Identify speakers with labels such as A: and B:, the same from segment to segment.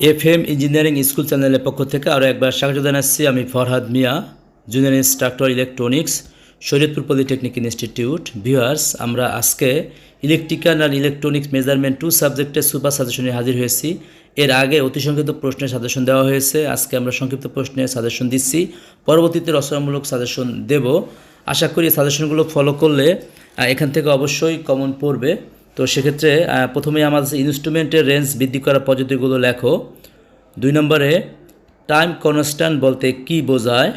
A: F M engineering school চ্যানেলের পক্ষ থেকে আরও একবার স্বাগত জানাচ্ছি আমি Farhad Mia, junior instructor electronics, Shariatpur polytechnic institute. Viewers, আমরা আজকে ইলেকট্রিক্যাল আর ইলেকট্রনিক্স মেজারমেন্ট টু সাবজেক্টের সুপার সাজেশনে হাজির হয়েছি। এর আগে অতি সংক্ষিপ্ত প্রশ্নের সাজেশন দেওয়া হয়েছে। আজকে আমরা সংক্ষিপ্ত প্রশ্নের সাজেশন দিচ্ছি। পরবর্তীতে রচনামূলক সাজেশন দেব। আশা করি সাজেশনগুলো ফলো করলে এখান থেকে অবশ্যই কমন পড়বে। তো সেক্ষেত্রে প্রথমে আমাদের ইনস্ট্রুমেন্টের রেঞ্জ বৃদ্ধি করার পদ্ধতিগুলো লেখো। দুই নম্বরে টাইম কনস্ট্যান্ট বলতে কি বোঝায়?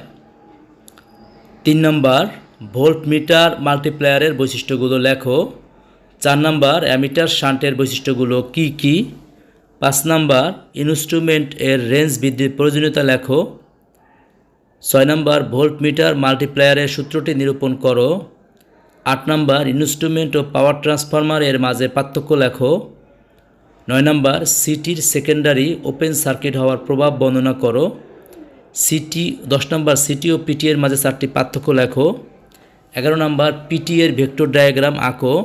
A: তিন নম্বর ভোল্ট মিটার মাল্টিপ্লায়ারের বৈশিষ্ট্যগুলো লেখো। চার নম্বর অ্যামিটার শান্টের বৈশিষ্ট্যগুলো কি কি? পাঁচ নম্বর ইনস্ট্রুমেন্ট এর রেঞ্জ বৃদ্ধির প্রয়োজনীয়তা লেখো। ছয় নম্বর ভোল্ট মিটার মাল্টিপ্লায়ারের সূত্রটি নিরূপণ করো। আট নম্বর ইনস্ট্রুমেন্ট ও পাওয়ার ট্রান্সফরমার এর মাঝে পার্থক্য লেখো। নয় নম্বর সিটির সেকেন্ডারি ওপেন সার্কিট হওয়ার প্রভাব বর্ণনা করো। সিটি দশ নম্বর সিটি ও পিটি এর মাঝে চারটি পার্থক্য লেখো। এগারো নম্বর পিটি এর ভেক্টর ডায়াগ্রাম আঁকো।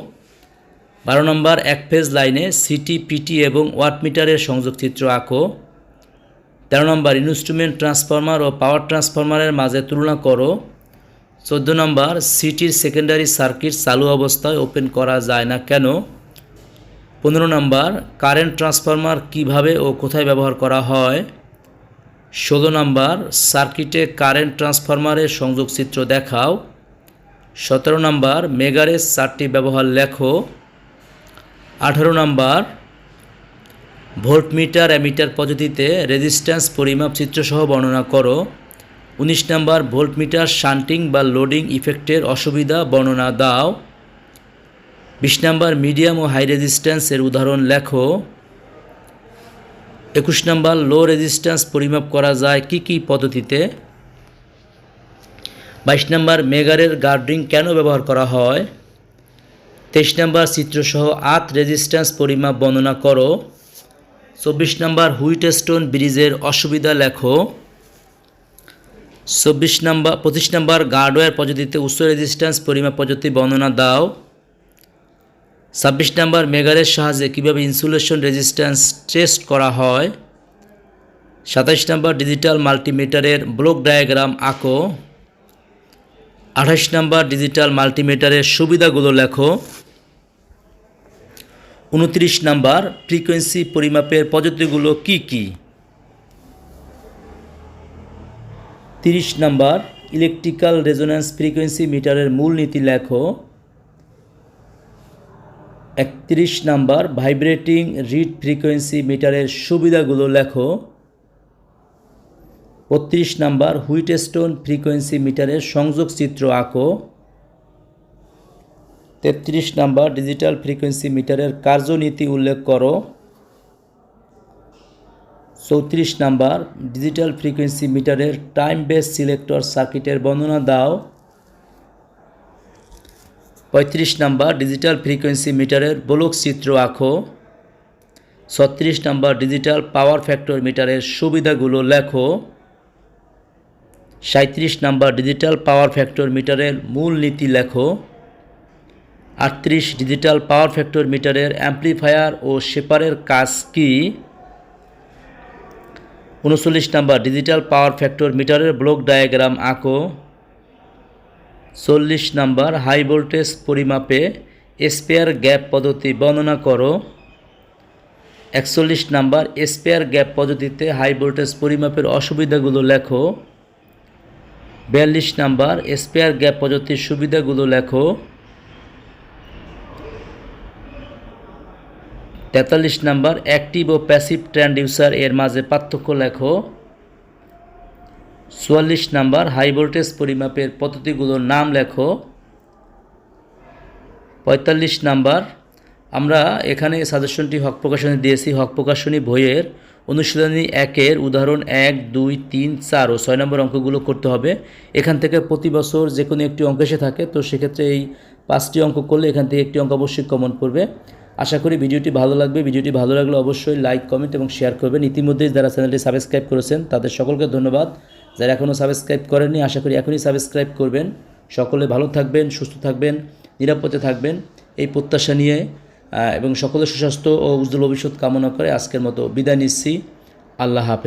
A: বারো নম্বর, এক ফেজ লাইনে সিটি পিটি এবং ওয়াটমিটারের সংযোগ চিত্র আঁকো। তেরো নম্বর ইনস্ট্রুমেন্ট ট্রান্সফরমার ও পাওয়ার ট্রান্সফরমারের মাঝে তুলনা করো। চোদ্দ নম্বর, সিটির সেকেন্ডারি সার্কিট চালু অবস্থায় ওপেন করা যায় না কেন? পনেরো নম্বর কারেন্ট ট্রান্সফরমার কীভাবে ও কোথায় ব্যবহার করা হয়? ষোলো নম্বর সার্কিটে কারেন্ট ট্রান্সফরমারের সংযোগ চিত্র দেখাও। সতেরো নম্বর মেগারের চারটি ব্যবহার লেখো। আঠারো নম্বর ভোল্টমিটার অ্যামিটার পদ্ধতিতে রেজিস্ট্যান্স পরিমাপ চিত্রসহ বর্ণনা করো। উনিশ নম্বর ভোল্টমিটার শান্টিং বা লোডিং ইফেক্টের অসুবিধা বর্ণনা দাও। বিশ নম্বর মিডিয়াম ও হাই রেজিস্ট্যান্সের উদাহরণ লেখো। একুশ নম্বর লো রেজিস্ট্যান্স পরিমাপ করা যায় কি কি পদ্ধতিতে? বাইশ নম্বর মেগারের গার্ডিং কেন ব্যবহার করা হয়? তেইশ নম্বর চিত্রসহ আত রেজিস্ট্যান্স পরিমাপ বর্ণনা করো। চব্বিশ নম্বর হুইটস্টোন ব্রিজের অসুবিধা লেখো। চব্বিশ নম্বর, পঁচিশ নম্বর গার্ডওয়্যার পদ্ধতিতে উচ্চ রেজিস্ট্যান্স পরিমাপ পদ্ধতি বর্ণনা দাও। ছাব্বিশ নম্বর মেগারের সাহায্যে কীভাবে ইনসুলেশন রেজিস্ট্যান্স টেস্ট করা হয়? সাতাইশ নম্বর ডিজিটাল মাল্টিমিটারের ব্লক ডায়াগ্রাম আঁকো। আঠাশ নম্বর ডিজিটাল মাল্টিমিটারের সুবিধাগুলো লেখো। উনত্রিশ নাম্বার ফ্রিকোয়েন্সি পরিমাপের পদ্ধতিগুলো কি কি? তিরিশ নাম্বার ইলেকট্রিক্যাল রেজোন্যান্স ফ্রিকোয়েন্সি মিটারের মূলনীতি লেখো। একত্রিশ নাম্বার ভাইব্রেটিং রিড ফ্রিকোয়েন্সি মিটারের সুবিধাগুলো লেখো। বত্রিশ নাম্বার হুইটস্টোন ফ্রিকোয়েন্সি মিটারের সংযোগ চিত্র আঁকো। তেত্রিশ নাম্বার ডিজিটাল ফ্রিকোয়েন্সি মিটারের কার্যনীতি উল্লেখ করো। চৌত্রিশ নাম্বার, ডিজিটাল ফ্রিকোয়েন্সি মিটারের টাইম বেস সিলেক্টর সার্কিটের বর্ণনা দাও। পঁয়ত্রিশ নাম্বার, ডিজিটাল ফ্রিকোয়েন্সি মিটারের ব্লক চিত্র আঁকো। ছত্রিশ নাম্বার, ডিজিটাল পাওয়ার ফ্যাক্টর মিটারের সুবিধাগুলো লেখো। সাঁত্রিশ নাম্বার, ডিজিটাল পাওয়ার ফ্যাক্টর মিটারের মূল নীতি লেখো। আটত্রিশ, ডিজিটাল পাওয়ার ফ্যাক্টর মিটারের অ্যাম্প্লিফায়ার ও শেপারের কাজ কি? উনচল্লিশ নাম্বার ডিজিটাল পাওয়ার ফ্যাক্টর মিটারের ব্লক ডায়াগ্রাম আঁকো। চল্লিশ নাম্বার হাই ভোল্টেজ পরিমাপে স্পেয়ার গ্যাপ পদ্ধতি বর্ণনা করো। একচল্লিশ নাম্বার স্পেয়ার গ্যাপ পদ্ধতিতে হাই ভোল্টেজ পরিমাপের অসুবিধাগুলো লেখো। বিয়াল্লিশ নাম্বার স্পেয়ার গ্যাপ পদ্ধতির সুবিধাগুলো লেখো। তেতাল্লিশ নাম্বার অ্যাক্টিভ ও প্যাসিভ ট্রান্সডিউসার এর মাঝে পার্থক্য লেখো। চুয়াল্লিশ নাম্বার হাই ভোল্টেজ পরিমাপের পদ্ধতিগুলোর নাম লেখো। পঁয়তাল্লিশ নাম্বার, আমরা এখানে সাজেশনটি হক প্রকাশনী দিয়েছি। হক প্রকাশনী বইয়ের অনুশীলনী একের উদাহরণ এক, দুই, তিন, চার ও ছয় নম্বর অঙ্কগুলো করতে হবে। এখান থেকে প্রতি বছর যে কোনো একটি অঙ্ক এসে থাকে, তো সেক্ষেত্রে এই পাঁচটি অঙ্ক করলে এখান থেকে একটি অঙ্ক অবশ্যই কমন পড়বে। আশা করি ভিডিওটি ভালো লাগবে। ভিডিওটি ভালো লাগলে অবশ্যই লাইক কমেন্ট এবং শেয়ার করবেন। ইতিমধ্যেই যারা চ্যানেলটি সাবস্ক্রাইব করেছেন, তাদের সকলকে ধন্যবাদ। যারা এখনও সাবস্ক্রাইব করেননি, আশা করি এখনই সাবস্ক্রাইব করবেন। সকলে ভালো থাকবেন, সুস্থ থাকবেন, নিরাপদে থাকবেন। এই প্রত্যাশা নিয়ে এবং সকলের সুস্বাস্থ্য ও উজ্জ্বল ভবিষ্যৎ কামনা করে আজকের মতো বিদায় নিচ্ছি। আল্লাহ হাফেজ।